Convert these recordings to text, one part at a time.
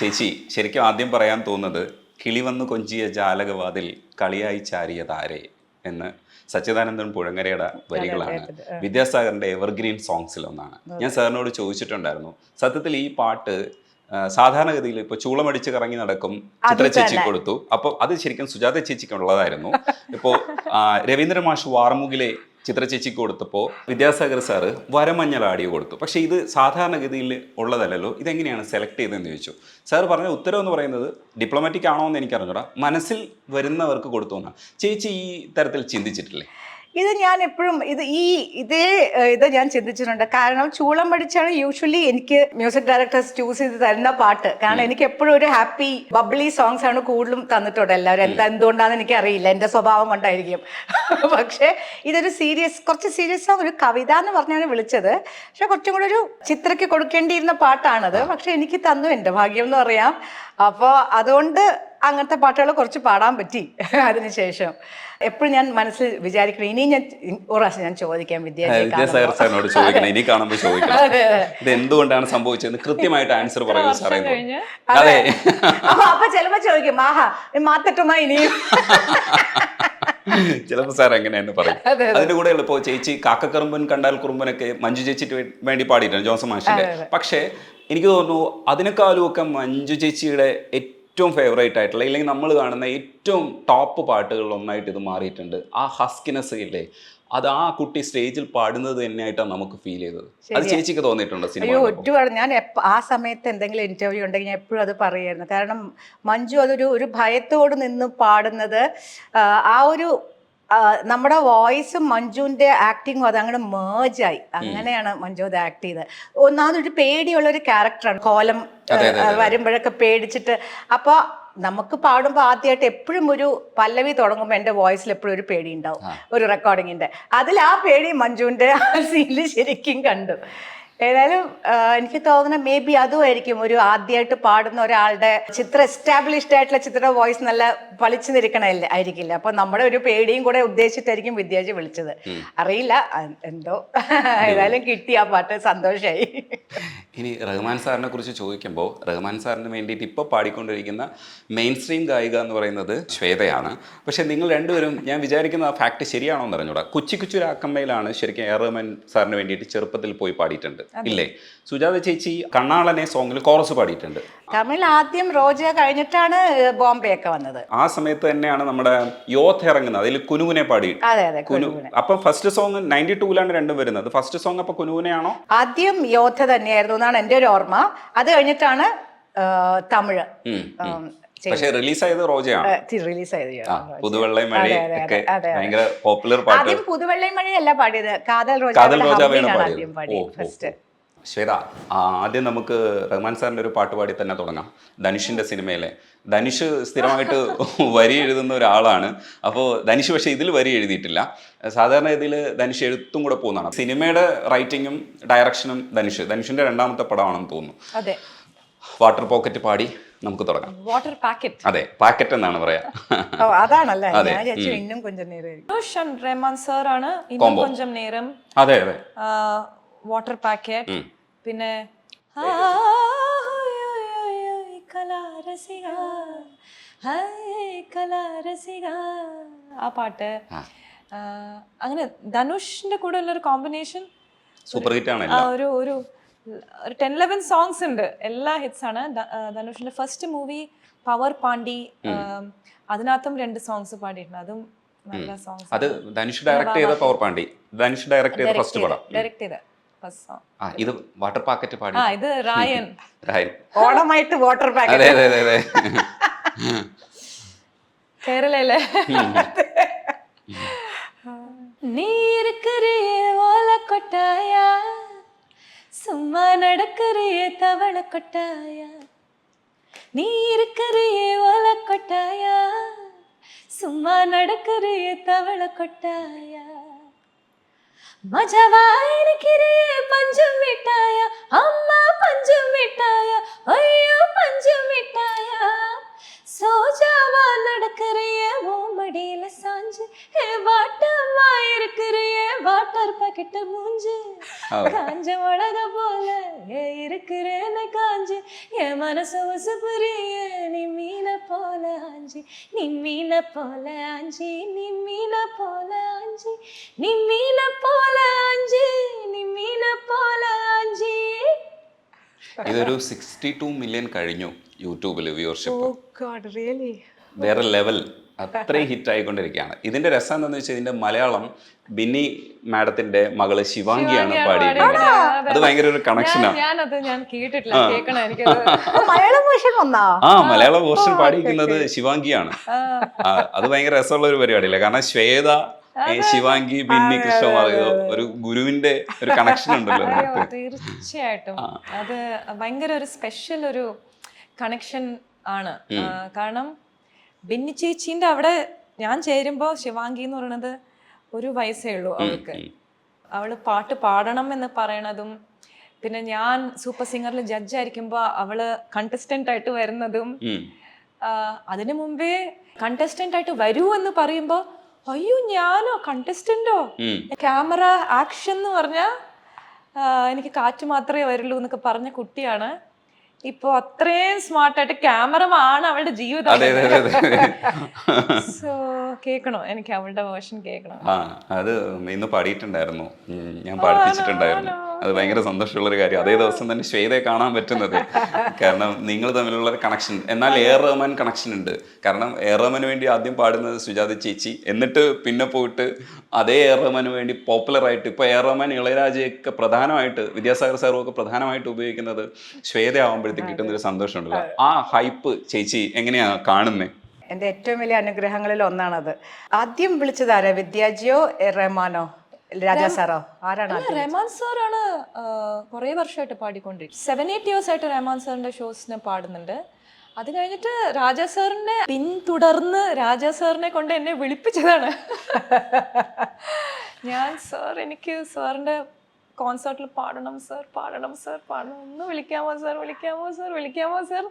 ചേച്ചി ശരിക്കും ആദ്യം പറയാൻ തോന്നുന്നത് കിളി വന്നു കൊഞ്ചിയ ജാലകവാതിൽ കളിയായി ചാരിയ താരെ എന്ന് സച്ചിദാനന്ദൻ പുഴങ്ങരയുടെ വരികളാണ്. വിദ്യാസാഗറിന്റെ എവർഗ്രീൻ സോങ്സിൽ ഒന്നാണ് ഞാൻ സാറിനോട് ചോദിച്ചിട്ടുണ്ടായിരുന്നു സത്യത്തിൽ ഈ പാട്ട് സാധാരണഗതിയിൽ ഇപ്പൊ ചൂളമടിച്ച് കറങ്ങി നടക്കും ചിത്ര ചേച്ചി കൊടുത്തു. അപ്പോൾ അത് ശരിക്കും സുജാത ചേച്ചിക്കുള്ളതായിരുന്നു. ഇപ്പോൾ രവീന്ദ്ര മാഷ് വാർമുകിലെ ചിത്ര ചേച്ചിക്ക് കൊടുത്തപ്പോൾ വിദ്യാസാഗർ സാറ് വരമഞ്ഞൾ ആഡിയോ കൊടുത്തു. പക്ഷേ ഇത് സാധാരണഗതിയിൽ ഉള്ളതല്ലല്ലോ ഇതെങ്ങനെയാണ് സെലക്ട് ചെയ്തതെന്ന് ചോദിച്ചു. സാർ പറഞ്ഞ ഉത്തരം എന്ന് പറയുന്നത് ഡിപ്ലോമാറ്റിക് ആണോ എന്ന് എനിക്കറിഞ്ഞൂടാ. മനസ്സിൽ വരുന്നവർക്ക് കൊടുത്തു എന്നാണ്. ചേച്ചി ഈ തരത്തിൽ ചിന്തിച്ചിട്ടില്ലേ? ഇത് ഞാൻ എപ്പോഴും ഇത് ഈ ഇതേ ഇത് ഞാൻ ചിന്തിച്ചിട്ടുണ്ട്. കാരണം ചൂളം പഠിച്ചാണ് യൂഷ്വലി എനിക്ക് മ്യൂസിക് ഡയറക്ടേഴ്സ് ചൂസ് ചെയ്ത് തരുന്ന പാട്ട്. കാരണം എനിക്ക് എപ്പോഴും ഒരു ഹാപ്പി ബബ്ലി സോങ്സ് ആണ് കൂടുതലും തന്നിട്ടുണ്ട് എല്ലാവരും. എന്താ എന്തുകൊണ്ടാണെന്ന് എനിക്ക് അറിയില്ല എന്റെ സ്വഭാവം കൊണ്ടായിരിക്കും. പക്ഷേ ഇതൊരു സീരിയസ് കുറച്ച് സീരിയസ് ആണ് ഒരു കവിത എന്ന് പറഞ്ഞാണ് വിളിച്ചത്. പക്ഷെ കുറച്ചും കൂടെ ഒരു ചിത്രയ്ക്ക് കൊടുക്കേണ്ടിയിരുന്ന പാട്ടാണത്. പക്ഷെ എനിക്ക് തന്നു എന്റെ ഭാഗ്യം എന്ന് പറയാം. അപ്പോൾ അതുകൊണ്ട് അങ്ങനത്തെ പാട്ടുകൾ കുറച്ച് പാടാൻ പറ്റി അതിനുശേഷം. എപ്പോഴും ഞാൻ മനസ്സിൽ വിചാരിക്കണം ഇനിയും ഞാൻ ഒരു പ്രാവശ്യം ഞാൻ ചോദിക്കാം സാറിനോട് ചോദിക്കണം ഇനി കാണുമ്പോൾ ചോദിക്കണം. ഇത് എന്തുകൊണ്ടാണ് സംഭവിച്ചത് കൃത്യമായിട്ട് ആൻസർ പറയുന്നത് സാറേ അതെ. അപ്പൊ അപ്പൊ ചിലപ്പോ ചോദിക്കും ആഹാ മാത്തട്ടുമാ ഇനിയും? ചിലപ്പോൾ സാർ എങ്ങനെയാണ് തന്നെ പറയും അതിന്റെ കൂടെ ഇപ്പോൾ ചേച്ചി കാക്കക്കറുമ്പൻ കണ്ടാൽ കുറുമ്പനൊക്കെ മഞ്ജു ചേച്ചി വേണ്ടി പാടിയിട്ടുണ്ട് ജോൺസൺ മാഷിന്റെ. പക്ഷേ എനിക്ക് തോന്നുന്നു അതിനേക്കാളും ഒക്കെ മഞ്ജു ചേച്ചിയുടെ ഏറ്റവും ഫേവറേറ്റ് ആയിട്ടുള്ള ഇല്ലെങ്കിൽ നമ്മൾ കാണുന്ന ഏറ്റവും ടോപ്പ് പാട്ടുകളിൽ ഒന്നായിട്ട് ഇത് മാറിയിട്ടുണ്ട്. ആ ഹസ്കിനെസ് ഇല്ലേ? അത് ആ കുട്ടി സ്റ്റേജിൽ പാടുന്നത് തന്നെയായിട്ടാണ് നമുക്ക് ഫീൽ ചെയ്തത്. അത് ചേച്ചിക്ക് തോന്നിയിട്ടുണ്ടോ സിനിമ ഒരുപാട്. ഞാൻ ആ സമയത്ത് എന്തെങ്കിലും ഇന്റർവ്യൂ ഉണ്ടെങ്കിൽ ഞാൻ എപ്പോഴും അത് പറയായിരുന്നു. കാരണം മഞ്ജു അതൊരു ഒരു ഭയത്തോട് നിന്ന് പാടുന്നത് ആ, ഒരു നമ്മുടെ വോയിസും മഞ്ജുവിന്റെ ആക്ടിങ്ങും അത് അങ്ങനെ മേജായി അങ്ങനെയാണ് മഞ്ജു അത് ആക്ട് ചെയ്തത്. ഒന്നാമതൊരു പേടിയുള്ള ഒരു ക്യാരക്ടറാണ് കോലം വരുമ്പോഴൊക്കെ പേടിച്ചിട്ട്. അപ്പോൾ നമുക്ക് പാടുമ്പോൾ ആദ്യമായിട്ട് എപ്പോഴും ഒരു പല്ലവി തുടങ്ങുമ്പോൾ എന്റെ വോയിസിൽ എപ്പോഴും ഒരു പേടി ഉണ്ടാവും. ഒരു റെക്കോർഡിങ്ങിന്റെ അതിൽ ആ പേടി മഞ്ജുവിന്റെ ആ സീനിൽ ശരിക്കും കണ്ടു. ഏതായാലും എനിക്ക് തോന്നുന്ന മേ ബി അതുമായിരിക്കും ഒരു ആദ്യമായിട്ട് പാടുന്ന ഒരാളുടെ ചിത്രം എസ്റ്റാബ്ലിഷ്ഡ് ആയിട്ടുള്ള ചിത്ര വോയിസ് നല്ല പളിച്ചു നിൽക്കണല്ലേ ആയിരിക്കില്ല. അപ്പൊ നമ്മുടെ ഒരു പേടിയും കൂടെ ഉദ്ദേശിച്ചിട്ടായിരിക്കും വിദ്യാജി വിളിച്ചത്. അറിയില്ല. എന്തോ. ഏതായാലും കിട്ടി ആ പാട്ട്. സന്തോഷമായി ഇനി റഹ്മാൻ സാറിനെ കുറിച്ച് ചോദിക്കുമ്പോൾ റഹ്മാൻ സാറിന് വേണ്ടിയിട്ട് ഇപ്പോൾ പാടിക്കൊണ്ടിരിക്കുന്ന മെയിൻ സ്ട്രീം ഗായിക എന്ന് പറയുന്നത് ശ്വേതയാണ്. പക്ഷേ നിങ്ങൾ രണ്ടുപേരും ഞാൻ വിചാരിക്കുന്ന ആ ഫാക്ട് ശരിയാണോ എന്ന് അറിഞ്ഞൂടാ. കുച്ചി കുച്ചുരാക്കമ്മയിലാണ് ശരിക്കും എ റഹ്മാൻ സാറിന് വേണ്ടിയിട്ട് ചെറുപ്പത്തിൽ പോയി പാടിയിട്ടുണ്ട്. ഇല്ലേ? സുജാത ചേച്ചി കണ്ണാളനെ സോങ്ങിൽ കോറസ് പാടിയിട്ടുണ്ട്. തമിഴ് ആദ്യം റോജ കഴിഞ്ഞിട്ടാണ് ബോംബെ ഒക്കെ വന്നത്. ആ സമയത്ത് തന്നെയാണ് നമ്മുടെ യോത്ത് ഇറങ്ങുന്നത്. അതിൽ കുനുവിനെ പാടി. അതെ അതെ കുനു അപ്പൊ ഫസ്റ്റ് സോങ് നയന്റി ടൂലാണ് രണ്ടും വരുന്നത്. ഫസ്റ്റ് സോങ് അപ്പൊ കുനുവിനെയാണോ? ആദ്യം യോദ്ധ തന്നെയായിരുന്നു എന്നാണ് എന്റെ ഒരു ഓർമ്മ. അത് കഴിഞ്ഞിട്ടാണ് തമിഴ്. പക്ഷേ റിലീസായത് റോജയാണ്. റിലീസ് പുതുവെള്ളയും മഴ ഒക്കെ. ഭയങ്കര പോപ്പുലർ പാട്ട്. ആദ്യം പുതുവെള്ളை മഴയല്ല പാടിയത്. കാതൽ റോജ കാതൽ റോജാവയാണ് ആദ്യം പാടിയത് ഫസ്റ്റ്. ശ്വേത ആദ്യം നമുക്ക് റഹ്മാൻ സാറിന്റെ ഒരു പാട്ട് പാടി തന്നെ തുടങ്ങാം. ധനുഷിന്റെ സിനിമയിലെ. ധനുഷ് സ്ഥിരമായിട്ട് വരി എഴുതുന്ന ഒരാളാണ്. അപ്പോൾ ധനുഷ് പക്ഷേ ഇതിൽ വരി എഴുതിയിട്ടില്ല. സാധാരണ ഇതിൽ ധനുഷ് എഴുത്തും കൂടെ പോകുന്നതാണ്. സിനിമയുടെ റൈറ്റിങ്ങും ഡയറക്ഷനും ധനുഷ്. ധനുഷിന്റെ രണ്ടാമത്തെ പടമാണെന്ന് തോന്നുന്നു. വാട്ടർ പോക്കറ്റ് പാടി. നമുക്ക് തുടങ്ങാം. വാട്ടർ പാക്കറ്റ് അതെ പാക്കറ്റ് എന്നാണ് പറയാ. അതാണല്ലേ. ഇന്നും കൊഞ്ചം നേരം റഹ്മാൻ സാർ ആണ് ഇന്നും കൊഞ്ചം നേരം. അതെ അതെ. വാട്ടർ പാക്കറ്റ് പിന്നെ ആ പാട്ട്. അങ്ങനെ ധനുഷിന്റെ കൂടെ ഉള്ള ഒരു കോമ്പിനേഷൻ സൂപ്പർ ഹിറ്റ് ആണ് ഒരു ഒരു ഒരു ടെൻ ലെവൻ സോങ്സ് ഉണ്ട് എല്ലാ ഹിറ്റ്സ് ആണ് ധ- ആ, ധനുഷിന്റെ ഫസ്റ്റ് മൂവി പവർ പാണ്ടി ആ, അതിനകത്തും രണ്ട് സോങ്സ് പാടിയിട്ടുണ്ട് അതും നല്ല സോങ്സ് അത് ധനുഷ് ഡയറക്ട് ചെയ്ത പവർ പാണ്ടി ധനുഷ് ഡയറക്ട് ചെയ്ത ഫസ്റ്റ് പടം ഡയറക്ട് ചെയ്ത ഫസ്റ്റ് സോങ് ആ ഇത് വാട്ടർ പാക്കറ്റ് പാടി ആ ഇത് റായൻ Right. ഓണമായിട്ട് വാട്ടർ അതെ പാക്കറ്റ് അതെ അതെ അതെ കേരളയിലെ நீருக்குறிய ஓல கொட்டாயா சும்மா நடக்கிறையே தவள கொட்டாயா? நீ இருக்கிறையே ஓல கொட்டாயா? சும்மா நடக்கிறையே தவள கொட்டாயா? மஜவா இருக்கிறையே பஞ்சம் மிட்டாயா அம்மா பஞ்சம் மிட்டாயா ஐயோ சோஜாவா நடக்கிறிய? ஓமடியில சாஞ்சு. வாட்டமா இருக்கிறிய? வாட்டர் பாக்கெட்ட மூஞ்சு. காஞ்ச உலக போல ஏ இருக்கிறேன்னு காஞ்சு. என் மனசு உசு புரிய? நீ மீன போல ஆஞ்சி. நீ மீன போல ஆஞ்சி. நீ மீன போல ஆஞ்சி. நீ மீன போல ஆஞ்சி. நீ மீன போல ஆஞ்சி. ഇതൊരു സിക്സ്റ്റി ടു മില്യൺ കഴിഞ്ഞു യൂട്യൂബിൽ വ്യൂവർഷിപ്പ് റിയലി വേറെ ലെവൽ അത്രയും ഹിറ്റ് ആയിക്കൊണ്ടിരിക്കുകയാണ്. ഇതിന്റെ രസം എന്താണെന്ന് വെച്ചാൽ ഇതിന്റെ മലയാളം ബിന്നി മാഡത്തിന്റെ മകൾ ശിവാംഗിയാണ് പാടിയിട്ടുള്ളത്. അത് ഭയങ്കര ഒരു കണക്ഷനാണ് ആ. മലയാള പോർഷൻ പാടിയിരിക്കുന്നത് ശിവാംഗിയാണ്. അത് ഭയങ്കര രസമുള്ള ഒരു പരിപാടിയല്ലേ? കാരണം ശ്വേത ശിവാംഗി ബിന്നി കൃഷ്ണകുമാർ ഇത് ഒരു ഗുരുവിന്റെ ഒരു കണക്ഷൻ ഉണ്ടല്ലോ തീർച്ചയായിട്ടും. അത് ഭയങ്കര ഒരു സ്പെഷ്യൽ ഒരു കണക്ഷൻ ആണ്. കാരണം ബിന്നി ചേച്ചീന്റെ അവിടെ ഞാൻ ചേരുമ്പോ ശിവാംഗി എന്ന് പറയുന്നത് ഒരു വയസ്സേ ഉള്ളൂ അവൾക്ക്. അവൾ പാട്ട് പാടണം എന്ന് പറയണതും പിന്നെ ഞാൻ സൂപ്പർ സിംഗറിൽ ജഡ്ജ് ജഡ്ജായിരിക്കുമ്പോൾ അവൾ കണ്ടസ്റ്റന്റ് ആയിട്ട് വരുന്നതും അതിനു മുമ്പേ കണ്ടസ്റ്റന്റ് ആയിട്ട് വരൂ എന്ന് പറയുമ്പോ അയ്യോ ഞാനോ? കണ്ടസ്റ്റന്റോ ക്യാമറ ആക്ഷൻ എന്ന് പറഞ്ഞാൽ എനിക്ക് കാറ്റ് മാത്രമേ വരുള്ളൂ എന്നൊക്കെ പറഞ്ഞ കുട്ടിയാണ്. ഇപ്പൊ അത്രയും സ്മാർട്ടായിട്ട് ആണ് അവളുടെ ജീവിതം. സോ കേൾക്കണോ? എനിക്ക് അവളുടെ വേർഷൻ കേൾക്കണം? അത് ഇന്ന് പാടിയിട്ടുണ്ടായിരുന്നു. ഞാൻ പാടിപ്പിച്ചിട്ടുണ്ടായിരുന്നു. അത് ഭയങ്കര സന്തോഷമുള്ള ഒരു കാര്യം. അതേ ദിവസം തന്നെ ശ്വേതയെ കാണാൻ പറ്റുന്നത്. കാരണം നിങ്ങൾ തമ്മിലുള്ള ഒരു കണക്ഷൻ എന്നാൽ എ റഹ്മാൻ കണക്ഷൻ ഉണ്ട്. കാരണം എ റഹ്മാന് വേണ്ടി ആദ്യം പാടുന്നത് സുജാത ചേച്ചി. എന്നിട്ട് പിന്നെ പോയിട്ട് അതേ എ റഹ്മാന് വേണ്ടി പോപ്പുലർ ആയിട്ട് ഇപ്പൊ എ റഹ്മാൻ ഇളയരാജയൊക്കെ പ്രധാനമായിട്ട് വിദ്യാസാഗർ സാറും ഒക്കെ പ്രധാനമായിട്ട് ഉപയോഗിക്കുന്നത് ശ്വേത ആവുമ്പോഴത്തേക്ക് കിട്ടുന്ന ഒരു സന്തോഷമുണ്ടല്ലോ ആ ഹൈപ്പ് ചേച്ചി എങ്ങനെയാ കാണുന്നത് എന്റെ ഏറ്റവും വലിയ അനുഗ്രഹങ്ങളിൽ ഒന്നാണത്. ആദ്യം വിളിച്ചതാരാ വിദ്യാജിയോ റഹ്മാനോ? രാജാ സാറോ ആരാണ് റഹ്മാൻ സാറാണ് കുറേ വർഷമായിട്ട് പാടിക്കൊണ്ടിരിക്കും സെവൻ എയ്റ്റ് ഇയേഴ്സ് ആയിട്ട് റഹ്മാൻ സാറിന്റെ ഷോസിന് പാടുന്നുണ്ട്. അത് കഴിഞ്ഞിട്ട് രാജാ സാറിനെ പിന്തുടർന്ന് രാജാ സാറിനെ കൊണ്ട് എന്നെ വിളിപ്പിച്ചതാണ്. ഞാൻ സാർ എനിക്ക് സാറിന്റെ കോൺസേർട്ടിൽ പാടണം സാർ പാടണം സാർ പാടണം. ഒന്ന് വിളിക്കാമോ സാർ? വിളിക്കാമോ സാർ? വിളിക്കാമോ സാർ?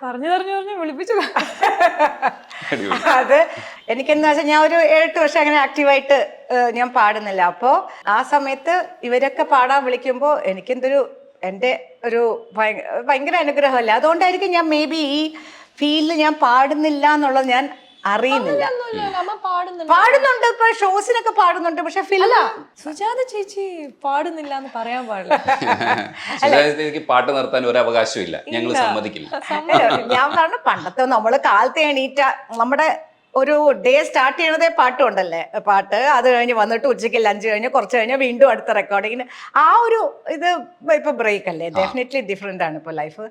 പറഞ്ഞു പറഞ്ഞു പറഞ്ഞു വിളിപ്പിച്ചു. അത് എനിക്കെന്ന് വെച്ചാൽ ഞാൻ ഒരു ഏഴെട്ട് വർഷം അങ്ങനെ ആക്റ്റീവായിട്ട് ഞാൻ പാടുന്നില്ല. അപ്പോൾ ആ സമയത്ത് ഇവരൊക്കെ പാടാൻ വിളിക്കുമ്പോൾ എനിക്കെന്തൊരു എന്റെ ഒരു ഭയ- ഭയങ്കര അനുഗ്രഹമല്ല? അതുകൊണ്ടായിരിക്കും ഞാൻ മേ ബി ഈ ഫീൽഡിൽ ഞാൻ പാടുന്നില്ല എന്നുള്ളത് ഞാൻ അറിയുന്നില്ല. പാടുന്നുണ്ട്. പാടുന്നുണ്ട് ഇപ്പൊ ഷോസിനൊക്കെ പാടുന്നുണ്ട് പക്ഷെ ഫിലിം സുജാത ചേച്ചി പാടുന്നില്ല എന്ന് പറയാൻ പാടില്ല. സുജാതയ്ക്ക് പാട്ട് നിർത്താൻ ഒരു അവകാശവും ഇല്ല. ഞങ്ങൾ സമ്മതിക്കില്ല. ഞാൻ പറഞ്ഞു പണ്ടത്തെ നമ്മൾ കാലത്തെ എണീറ്റ നമ്മുടെ ഒരു ഡേ സ്റ്റാർട്ട് ചെയ്യണതേ പാട്ടുണ്ടല്ലേ? പാട്ട് അത് കഴിഞ്ഞ് വന്നിട്ട് ഉച്ചയ്ക്ക് ലഞ്ച് കഴിഞ്ഞ് കുറച്ച് കഴിഞ്ഞ് വീണ്ടും അടുത്ത റെക്കോർഡിങ്ങിന് ആ ഒരു ഇത് ഇപ്പൊ ബ്രേക്ക് അല്ലേ? ഡെഫിനറ്റ്ലി ഡിഫറെന്റ് ആണ് ഇപ്പോൾ ലൈഫ്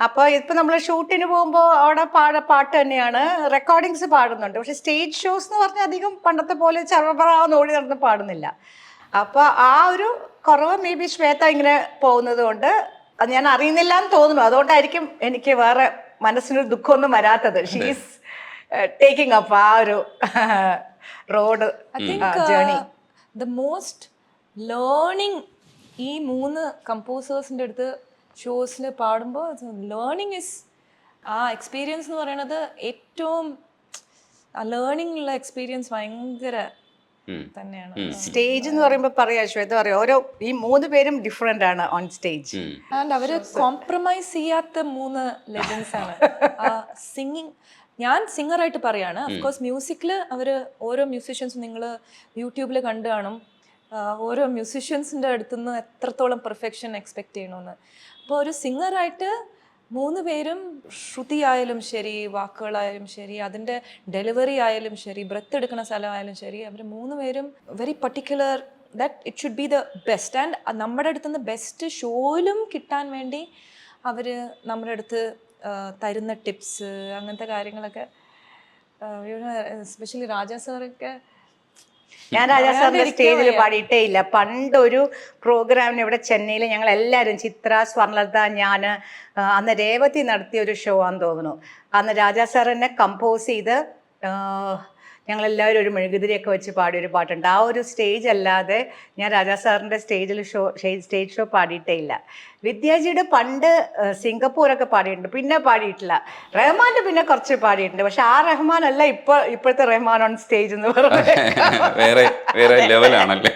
അപ്പോൾ ഇപ്പം നമ്മൾ ഷൂട്ടിന് പോകുമ്പോൾ അവിടെ പാട പാട്ട് തന്നെയാണ്. റെക്കോർഡിങ്സ് പാടുന്നുണ്ട്. പക്ഷെ സ്റ്റേജ് ഷോസ് എന്ന് പറഞ്ഞാൽ അധികം പണ്ടത്തെ പോലെ ചറപറാന്ന് ഓടി നടന്ന് പാടുന്നില്ല. അപ്പോൾ ആ ഒരു കുറവ് മേ ബി ശ്വേത ഇങ്ങനെ പോകുന്നത് കൊണ്ട് അത് ഞാൻ അറിയുന്നില്ല എന്ന് തോന്നുന്നു. അതുകൊണ്ടായിരിക്കും എനിക്ക് വേറെ മനസ്സിനൊരു ദുഃഖമൊന്നും വരാത്തത്. ഷീസ് ടേക്കിംഗ് അപ്പ് ആ ഒരു road journey the most learning ഈ മൂന്ന് കമ്പോസേഴ്സിന്റെ അടുത്ത് ഷോസിൽ പാടുമ്പോൾ ലേണിംഗ് ഇസ് ആ എക്സ്പീരിയൻസ് എന്ന് പറയുന്നത് ഏറ്റവും ആ ലേണിംഗ് ഉള്ള എക്സ്പീരിയൻസ് ഭയങ്കര തന്നെയാണ്. സ്റ്റേജ് എന്ന് പറയുമ്പോൾ പറയാ ശ്വേത പറയാം ഓരോ ഈ മൂന്ന് പേരും ഡിഫറെന്റ് ആണ് ഓൺ സ്റ്റേജ്. ആൻഡ് അവർ കോംപ്രമൈസ് ചെയ്യാത്ത മൂന്ന് ലെജൻസ് ആണ്. ആ സിംഗിങ് ഞാൻ സിംഗറായിട്ട് പറയാണ്. അഫ്കോഴ്സ് മ്യൂസിക്കിൽ അവർ ഓരോ മ്യൂസിഷ്യൻസും നിങ്ങൾ യൂട്യൂബിൽ കണ്ടു കാണും. ഓരോ മ്യൂസിഷ്യൻസിന്റെ അടുത്തുനിന്ന് എത്രത്തോളം പെർഫെക്ഷൻ എക്സ്പെക്ട് ചെയ്യണമെന്ന് അപ്പോൾ ഒരു സിംഗറായിട്ട് മൂന്ന് പേരും ശ്രുതി ആയാലും ശരി വാക്കുകളായാലും ശരി അതിന്റെ ഡെലിവറി ആയാലും ശരി ബ്രത്ത് എടുക്കുന്ന സ്ഥലമായാലും ശരി അവർ മൂന്ന് പേരും very particular that it should be the best and നമ്മുടെ അടുത്ത് നിന്ന് ബെസ്റ്റ് ഷോയിലും കിട്ടാൻ വേണ്ടി അവർ നമ്മുടെ അടുത്ത് തരുന്ന ടിപ്സ് അങ്ങനത്തെ കാര്യങ്ങളൊക്കെ എസ്പെഷ്യലി രാജാ സാറൊക്കെ ഞാൻ രാജാസാറിന്റെ സ്റ്റേജിൽ പാടിയിട്ടേ ഇല്ല. പണ്ടൊരു പ്രോഗ്രാമിന് ഇവിടെ ചെന്നൈയിൽ ഞങ്ങൾ എല്ലാവരും ചിത്ര സ്വർണലത ഞാൻ അന്ന് രേവതി നടത്തിയ ഒരു ഷോ ആണെന്ന് തോന്നുന്നു. അന്ന് രാജാ സാർ എന്നെ കമ്പോസ് ചെയ്ത് ഞങ്ങളെല്ലാവരും ഒരു മെഴുകുതിരിയൊക്കെ വെച്ച് പാടിയ ഒരു പാട്ടുണ്ട്. ആ ഒരു സ്റ്റേജ് അല്ലാതെ ഞാൻ രാജാ സാറിന്റെ സ്റ്റേജിൽ ഷോ സ്റ്റേജ് ഷോ പാടിയിട്ടേ ഇല്ല. വിദ്യാജിയുടെ പണ്ട് സിംഗപ്പൂരൊക്കെ പാടിയിട്ടുണ്ട്. പിന്നെ പാടിയിട്ടില്ല. റഹ്മാന്റെ പിന്നെ കുറച്ച് പാടിയിട്ടുണ്ട്. പക്ഷെ ആ റഹ്മാൻ അല്ല ഇപ്പോൾ ഇപ്പോഴത്തെ റഹ്മാൻ ഓൺ സ്റ്റേജ് എന്ന് പറയുന്നത്. വേറെ വേറെ ലെവലാണല്ലേ